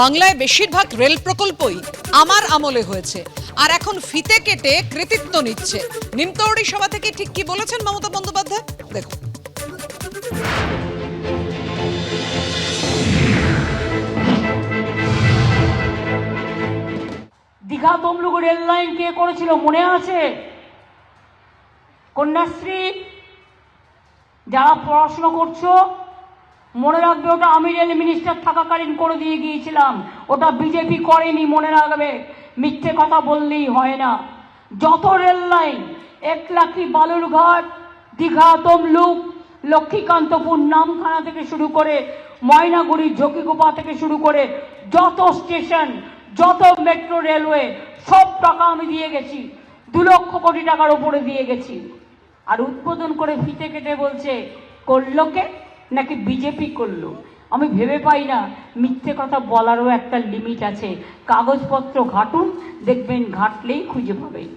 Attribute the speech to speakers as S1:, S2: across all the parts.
S1: বাংলায় বেশিরভাগ রেল প্রকল্পই আমার আমলে হয়েছে। আর এখন ফিতে কেটে কৃতিত্ব নিচ্ছে। নিমতৌড়ি সভা থেকে ঠিক কি বলেছেন মমতা বন্দ্যোপাধ্যায়? দেখুন।
S2: দীঘা তমলুক রেল লাইন কে করেছিল মনে আছে? কন্যাশ্রী, যারা পড়াশোনা করছ মনে রাখবে, ওটা আমি রেল মিনিস্টার থাকাকালীন করে দিয়ে গিয়েছিলাম। ওটা বিজেপি করেনি, মনে রাখবে। মিথ্যে কথা বললেই হয় না। যত রেল লাইন, একলাখি বালুরঘাট, দীঘা, তমলুক, লক্ষ্মীকান্তপুর, নামখানা থেকে শুরু করে ময়নাগুড়ি, ঝকিগোপা থেকে শুরু করে যত স্টেশন, যত মেট্রো রেলওয়ে সব টাকা আমি দিয়ে গেছি। দু লক্ষ কোটি টাকার উপরে দিয়ে গেছি। আর উদ্বোধন করে ফিতে কেটে বলছে, করল কে? নাকি বিজেপি করল? আমি ভেবে পাই না, মিথ্যে কথা বলারও একটা লিমিট আছে। কাগজপত্র ঘাটুন, দেখবেন ঘাটলেই খুঁজে পাবেন।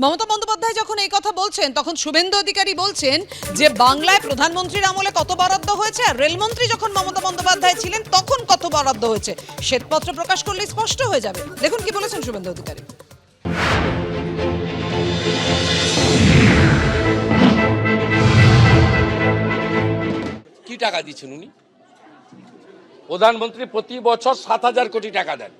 S1: মমতা বন্দ্যোপাধ্যায় যখন এই কথা বলছেন, তখন শুভেন্দু অধিকারী বলছেন যে, বাংলায় প্রধানমন্ত্রীর আমলে কত বরাদ্দ হয়েছে? আর রেলমন্ত্রী যখন মমতা বন্দ্যোপাধ্যায় ছিলেন, তখন কত বরাদ্দ হয়েছে? শ্বেতপত্র প্রকাশ করলে স্পষ্ট হয়ে যাবে। দেখুন কি বলেছেন শুভেন্দু অধিকারী।
S3: টাকা দিচ্ছেন উনি? প্রধানমন্ত্রী প্রতি বছর সাত হাজার কোটি টাকা দেন।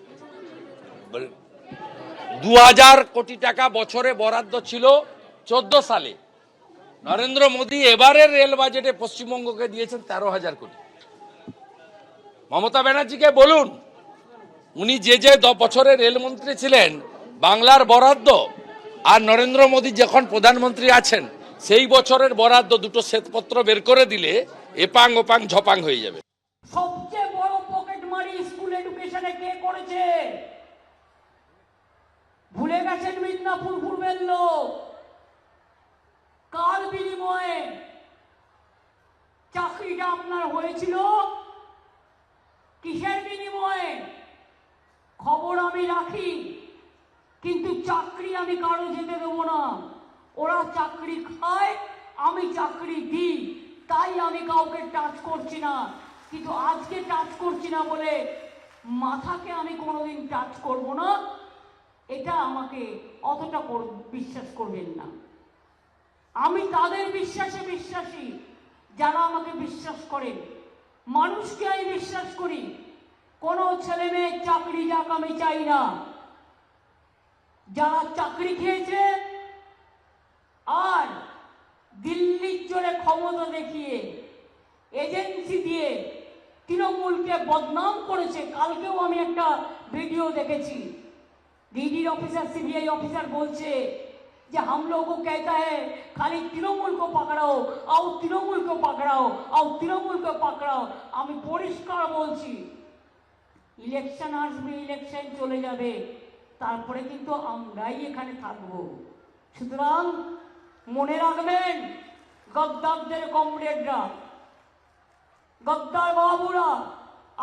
S3: দু হাজার কোটি টাকা বছরে বরাদ্দ ছিল চোদ্দ সালে। নরেন্দ্র মোদী এবারের রেল বাজেটে পশ্চিমবঙ্গকে দিয়েছেন তেরো হাজার কোটি। মমতা ব্যানার্জিকে বলুন, উনি যে যে বছরে রেলমন্ত্রী ছিলেন, বাংলার বরাদ্দ, আর নরেন্দ্র মোদী যখন প্রধানমন্ত্রী আছেন, সেই বছরের বরাদ্দ দুটো শ্বেতপত্র বের করে দিলে এপাং ওপাং ঝপাং হয়ে যাবে।
S2: সবচেয়ে বড় পকেট মারি স্কুল এডুকেশনে কে করেছে? ভুলে গেছেন মিদনাপুর পূর্বের লোক। কার বিনিময়ে চাকরিটা আপনার হয়েছিল? কিসের বিনিময়ে? খবর আমি রাখি, কিন্তু চাকরি আমি কারও যেতে দেবো না। ওরা চাকরি খায়, আমি চাকরি দিই। তাই আমি কাউকে টাচ করছি না। কিন্তু আজকে টাচ করছি না বলে মাথাকে আমি কোনোদিন টাচ করব না। এটা আমাকে অতটা বিশ্বাস করবেন না। আমি তাদের বিশ্বাসে বিশ্বাসী, যারা আমাকে বিশ্বাস করেন। মানুষকে আমি বিশ্বাস করি। কোনো ছেলে মেয়ের চাকরি যাক আমি চাই না। যারা চাকরি খেয়েছে ক্ষমতা দেখিয়ে এজেন্সি দিয়ে তৃণমূলকে বদনাম করেছে। কালকেও আমি একটা ভিডিও দেখেছি। ডিডির অফিসার সিবিআই অফিসার বলছে যে हम लोगों को कहता তৃণমূলকে পাকড়াও, আও তৃণমূলকে পাকড়াও आओ তৃণমূল को আমি পরিষ্কার বলছি ইলেকশন আসবে ইলেকশন চলে যাবে। তারপরে কিন্তু আমরাই এখানে থাকব। সুতরাং মনে রাখবেন গদ্দারদের কমরেডরা, গদ্দার বাবুরা,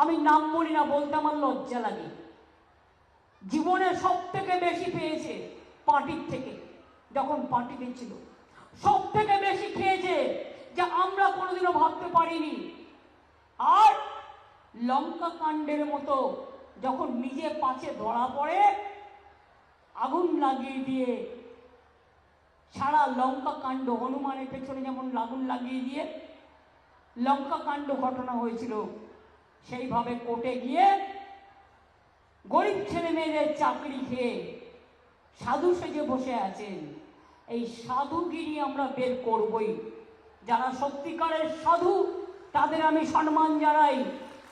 S2: আমি নাম বলি না, বলতে আমার লজ্জা লাগে। জীবনে সব থেকে বেশি পেয়েছে পার্টির থেকে, যখন পার্টিতে ছিল সব থেকে বেশি খেয়েছে যা আমরা কোনোদিনও ভাবতে পারিনি। আর লঙ্কা কাণ্ডের মতো যখন নিজে পাছে ধরা পড়ে, আগুন লাগিয়ে দিয়ে সারা লঙ্কা কাণ্ড, হনুমানের পেছনে যেমন লাগুন লাগিয়ে দিয়ে লঙ্কা কাণ্ড ঘটনা হয়েছিল, সেইভাবে কোর্টে গিয়ে গরিব ছেলে মেয়েদের চাকরি খেয়ে সাধু সেজে বসে আছেন। এই সাধুগিরি আমরা বের করবই। যারা সত্যিকারের সাধু, তাদের আমি সম্মান জানাই।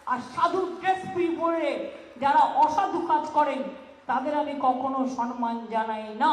S2: আর সাধু ড্রেস পরে যারা অসাধু কাজ করেন, তাদের আমি কখনো সম্মান জানাই না।